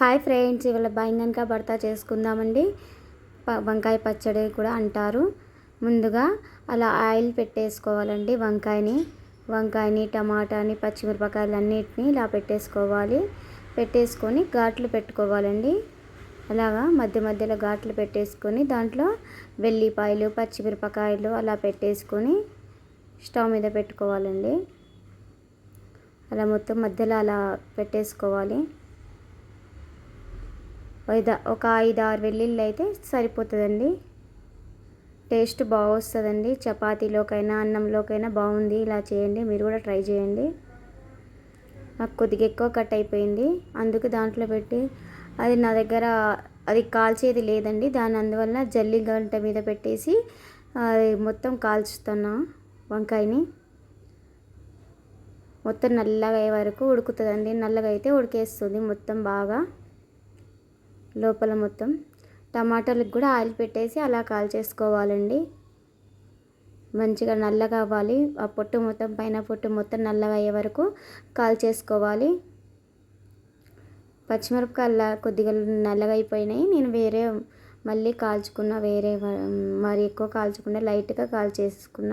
Hi friends ఇవాళ బైంగన్కా భర్త చేసుకుందామండి. వంకాయ పచ్చడి కూడా అంటారు. ముందుగా అలా ఆయిల్ పెట్టేసుకోవాలండి వంకాయని. వంకాయని టమాటాని పచ్చిమిరపకాయలు అన్నిటిని ఇలా పెట్టేసుకోవాలి. పెట్టేసుకొని ఘాట్లు పెట్టుకోవాలండి. అలాగా మధ్య మధ్యలో ఘాట్లు పెట్టేసుకొని దాంట్లో వెల్లిపాయలు పచ్చిమిరపకాయలు అలా పెట్టేసుకొని స్టవ్ మీద పెట్టుకోవాలండి. అలా మొత్తం మధ్యలో అలా పెట్టేసుకోవాలి. ఒక ఐదు ఆరు వెల్లుల్లి అయితే సరిపోతుందండి. టేస్ట్ బాగా వస్తుందండి చపాతీలోకైనా అన్నంలోకైనా బాగుంది. ఇలా చేయండి. మీరు కూడా ట్రై చేయండి. నాకు కొద్దిగా ఎక్కువ కట్ అయిపోయింది. అందుకు దాంట్లో పెట్టి అది నా దగ్గర అది కాల్చేది లేదండి. దాని అందువల్ల జల్లి గంట మీద పెట్టేసి అది మొత్తం కాల్చుతున్నా వంకాయని. మొత్తం నల్లగా అయ్యే వరకు ఉడుకుతుందండి. నల్లగా అయితే ఉడికేస్తుంది మొత్తం బాగా. లోపల మొత్తం టమాటాలకు కూడా ఆయిల్ పెట్టేసి అలా కాల్చేసుకోవాలండి మంచిగా నల్లగా అవ్వాలి. ఆ పొట్టు మొత్తం పైన పొట్టు మొత్తం నల్లగా అయ్యే వరకు కాల్చేసుకోవాలి పచ్చిమిరపకాయల కొద్దిగా నల్లగా అయిపోయినాయి. నేను వేరే మళ్ళీ కాల్చుకున్న వేరే మరి ఎక్కువ కాల్చుకున్న లైట్గా కాల్చేసుకున్న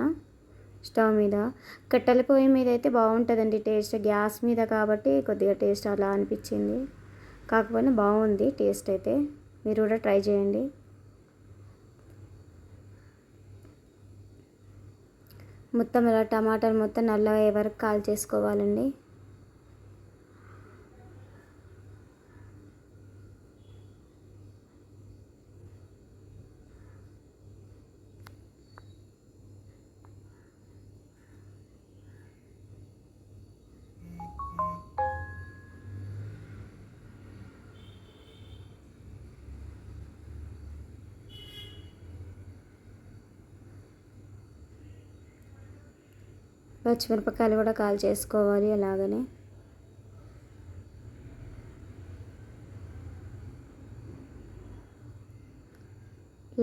స్టవ్ మీద. కట్టెల పొయ్యి మీద అయితే బాగుంటుందండి టేస్ట్. గ్యాస్ మీద కాబట్టి కొద్దిగా టేస్ట్ అలా అనిపించింది. కాకపోయినా బాగుంది టేస్ట్ అయితే. మీరు కూడా ట్రై చేయండి. మొత్తం ఇలా టమాటాలు మొత్తం నల్లగా వరకు కాల్ చేసుకోవాలండి. పచ్చిమిరపకాయలు కూడా కాల్ చేసుకోవాలి అలాగనే.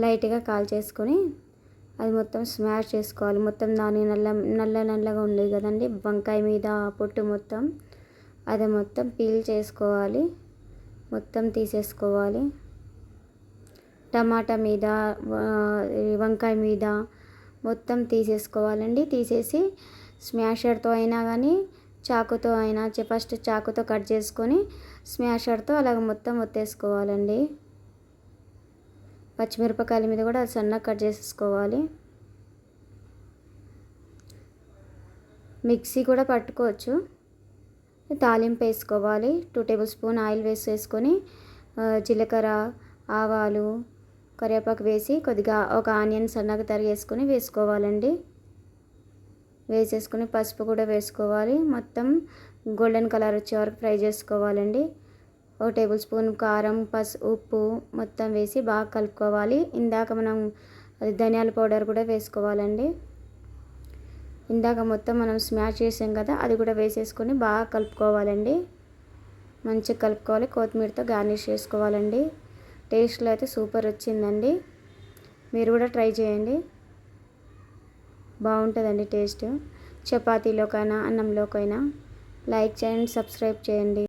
లైట్గా కాల్ చేసుకొని అది మొత్తం స్మాష్ చేసుకోవాలి. మొత్తం దాని నల్ల నల్ల నల్లగా ఉండేది కదండి. వంకాయ మీద పొట్టు మొత్తం అది మొత్తం పీల్ చేసుకోవాలి. మొత్తం తీసేసుకోవాలి. టమాటా మీద వంకాయ మీద మొత్తం తీసేసుకోవాలండి. తీసేసి స్మాషర్తో అయినా కానీ చాకుతో అయినా ఫస్ట్ చాకుతో కట్ చేసుకొని స్మాషర్తో అలాగ మొత్తం ఒత్తేసుకోవాలండి. పచ్చిమిరపకాయల మీద కూడా సన్నగా కట్ చేసేసుకోవాలి. మిక్సీ కూడా పట్టుకోవచ్చు. తాలింపు వేసుకోవాలి. టూ టేబుల్ స్పూన్ ఆయిల్ వేసేసుకొని జీలకర్ర ఆవాలు కరివేపాకు వేసి కొద్దిగా ఒక ఆనియన్ సన్నగా తరిగేసుకొని వేసుకోవాలండి. వేసేసుకుని పసుపు కూడా వేసుకోవాలి. మొత్తం గోల్డెన్ కలర్ వచ్చే వరకు ఫ్రై చేసుకోవాలండి. ఒక టేబుల్ స్పూన్ కారం పసు ఉప్పు మొత్తం వేసి బాగా కలుపుకోవాలి. ఇందాక మనం ధనియాల పౌడర్ కూడా వేసుకోవాలండి. ఇందాక మొత్తం మనం స్మాష్ చేసాం కదా అది కూడా వేసేసుకొని బాగా కలుపుకోవాలండి. మంచిగా కలుపుకోవాలి. కొత్తిమీరతో గార్నిష్ చేసుకోవాలండి. టేస్ట్లో అయితే సూపర్ వచ్చిందండి. మీరు కూడా ట్రై చేయండి. బాగుంటుందండి టేస్ట్. చపాతీలోకైనా అన్నంలోకైనా. లైక్ చేయండి సబ్స్క్రైబ్ చేయండి.